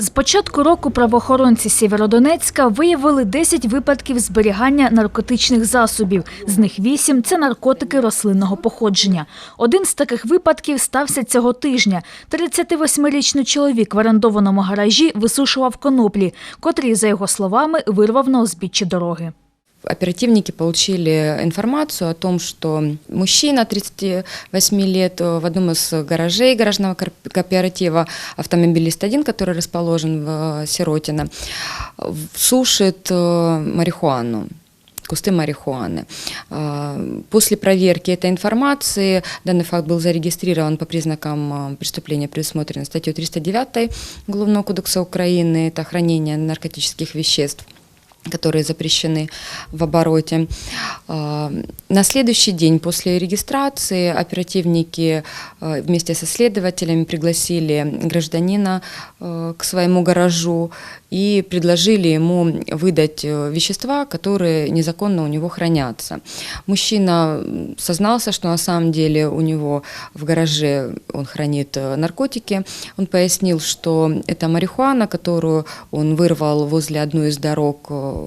З початку року правоохоронці Сєвєродонецька виявили 10 випадків зберігання наркотичних засобів. З них 8 – це наркотики рослинного походження. Один з таких випадків стався цього тижня. 38-річний чоловік в орендованому гаражі висушував коноплі, котрі, за його словами, вирвав на узбіччі дороги. Оперативники получили информацию о том, что мужчина 38 лет в одном из гаражей гаражного кооператива «Автомобилист-1», который расположен в Сиротино, сушит э, марихуану кусты марихуаны. После проверки этой информации данный факт был зарегистрирован по признакам преступления, предусмотренной статьей 309 Уголовного кодекса Украины, это хранение наркотических веществ которые запрещены в обороте. А, На следующий день после регистрации оперативники а, вместе со следователями пригласили гражданина а, к своему гаражу и предложили ему выдать э, вещества, которые незаконно у него хранятся. Мужчина сознался, что на самом деле у него в гараже он хранит э, наркотики. Он пояснил, что это марихуана, которую он вырвал возле одной из дорог э,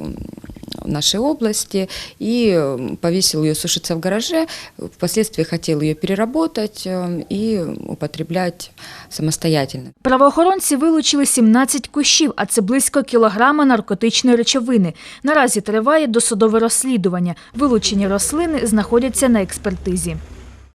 нашей области и повесил ее сушиться в гараже. Впоследствии хотел ее переработать и употреблять самостоятельно. Правоохоронці вилучили 17 кущів, а це близько кілограма наркотичної речовини. Наразі триває досудове розслідування. Вилучені рослини знаходяться на експертизі.